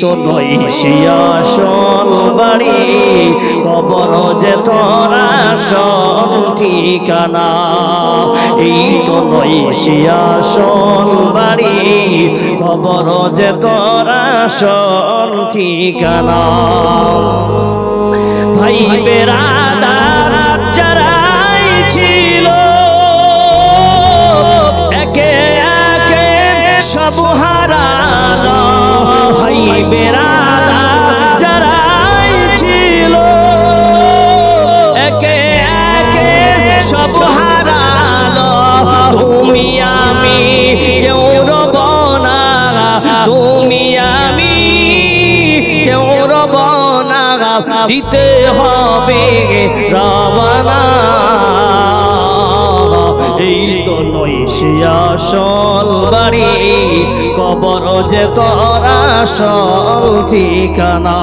তো নয় শিয়াসল বাড়ি, কবর যে তোরা সব ঠিকানা। এই তো নয় শিয়াসল বাড়ি, কবর যে তোরা সব ঠিকানা। ভাই বেরাদার ভাই যারাই ছিল, একে একে সব হারালো। তুমি আমি কেউ রব না, তুমি আমি কেউ রব না। দিতে হবে রবানা এই তো নয় শিয়াসল বাড়ি কবর যে তোরা সল ঠিকানা।